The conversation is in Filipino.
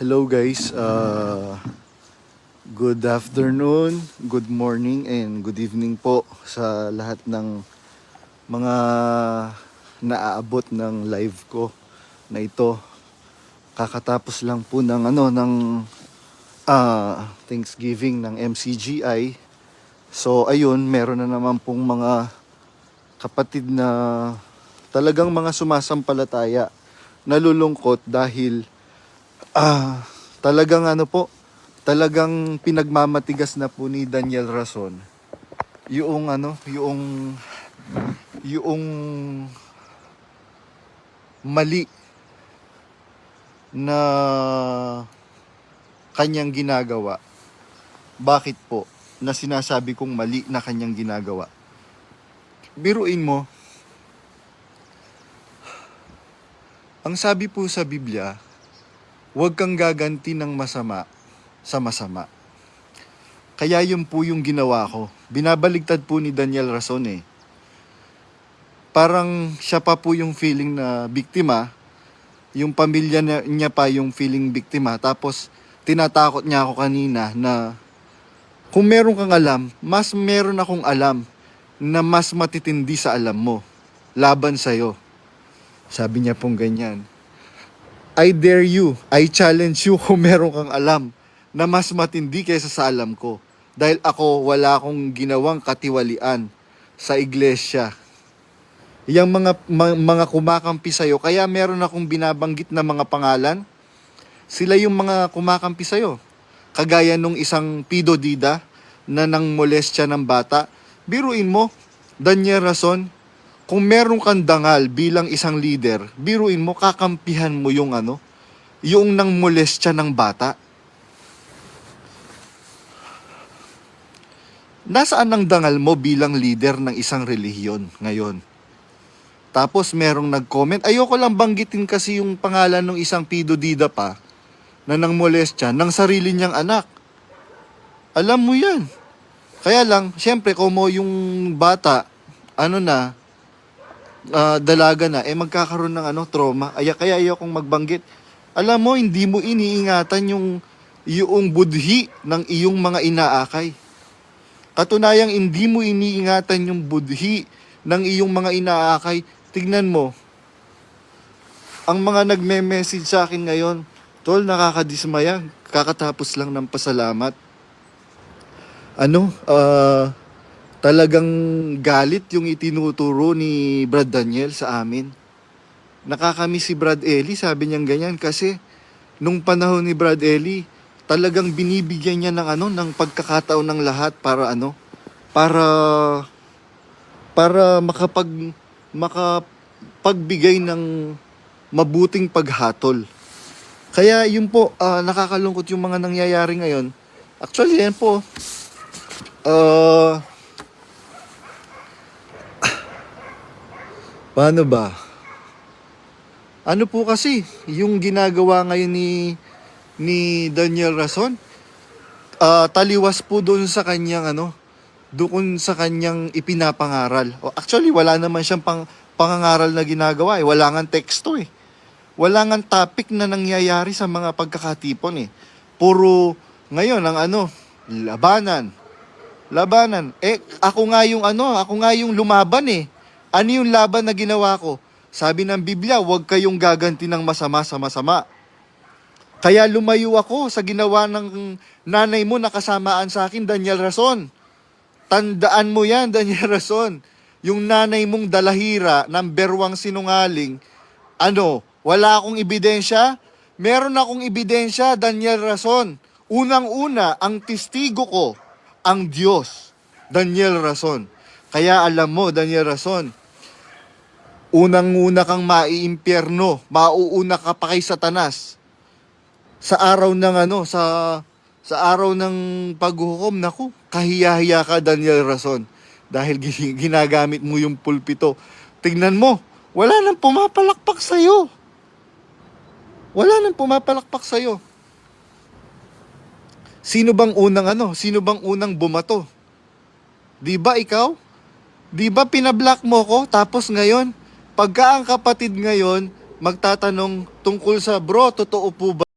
Hello guys, uh, good afternoon, good morning, and good evening po sa lahat ng mga naaabot ng live ko na ito. Kakatapos lang po ng ano ng ah, Thanksgiving ng MCGI. So ayun, meron na naman pong mga kapatid na talagang mga sumasampalataya nalulungkot dahil Ah, talagang ano po, talagang pinagmamatigas na po ni Daniel Rason. Yung ano, yung yung mali na kanyang ginagawa. Bakit po na sinasabi kong mali na kanyang ginagawa? Biruin mo, ang sabi po sa Biblia, huwag kang gaganti ng masama sa masama. Kaya yun po yung ginawa ko. Binabaligtad po ni Daniel Rason eh. Parang siya pa po yung feeling na biktima, yung pamilya niya pa yung feeling biktima, tapos tinatakot niya ako kanina na kung meron kang alam, mas meron akong alam na mas matitindi sa alam mo, laban sa'yo. Sabi niya pong ganyan. I dare you, I challenge you kung meron kang alam na mas matindi kaysa sa alam ko. Dahil ako wala akong ginawang katiwalian sa iglesia. Yang mga ma- mga kumakampi sa'yo, kaya meron akong binabanggit na mga pangalan. Sila yung mga kumakampi sa'yo. Kagaya nung isang pidodida na nang molestya ng bata. Biruin mo, Daniel Rason, kung meron kang dangal bilang isang leader, biruin mo, kakampihan mo yung ano, yung nang molestya ng bata. Nasaan ang dangal mo bilang leader ng isang relihiyon ngayon? Tapos merong nag-comment, ayoko lang banggitin kasi yung pangalan ng isang pidodida pa na nang molestya ng sarili niyang anak. Alam mo yan. Kaya lang, syempre, kung mo yung bata, ano na, ah, dalaga na, eh magkakaroon ng ano, trauma. Ay, kaya ayokong magbanggit. Alam mo, hindi mo iniingatan yung, yung budhi ng iyong mga inaakay. Katunayang hindi mo iniingatan yung budhi ng iyong mga inaakay. Tignan mo, ang mga nagme-message sa akin ngayon, tol, nakakadismaya. Kakatapos lang ng pasalamat. Ano, ah, talagang galit yung itinuturo ni Brad Daniel sa amin. Nakakamiss si Brad Eli, sabi niyang ganyan kasi nung panahon ni Brad Eli, talagang binibigyan niya ng ano, ng pagkakataon ng lahat para ano, para para makapag makapagbigay ng mabuting paghatol. Kaya yun po, ah, nakakalungkot yung mga nangyayari ngayon. Actually, yan po, ah, Paano ba? Ano po kasi yung ginagawa ngayon ni ni Daniel Rason? Ah, taliwas po doon sa kanyang ano, doon sa kanyang ipinapangaral. O, actually wala naman siyang pang, pangangaral na ginagawa eh. Wala nga teksto eh. Wala nga topic na nangyayari sa mga pagkakatipon eh. Puro ngayon ang ano, labanan. Labanan. Eh ako nga yung ano, ako nga yung lumaban eh. Ano yung laban na ginawa ko? Sabi ng Biblia, huwag kayong gaganti ng masama sa masama. Kaya lumayo ako sa ginawa ng nanay mo na kasamaan sa akin, Daniel Rason. Tandaan mo yan, Daniel Rason. Yung nanay mong dalahira ng berwang sinungaling, ano, wala akong ebidensya? Meron akong ebidensya, Daniel Rason. Unang-una, ang testigo ko, ang Diyos, Daniel Rason. Kaya alam mo, Daniel Rason, unang-una kang maiimpyerno, mauuna ka pa kay Satanas. Sa araw ng ano, sa sa araw ng paghukom, naku, kahiya-hiya ka Daniel Rason dahil gi- ginagamit mo yung pulpito. Tingnan mo, wala nang pumapalakpak sa'yo. Wala nang pumapalakpak sa'yo. Sino bang unang ano? Sino bang unang bumato? 'Di ba ikaw? 'Di ba pinablock mo ko tapos ngayon pagka ang kapatid ngayon magtatanong tungkol sa bro, totoo po ba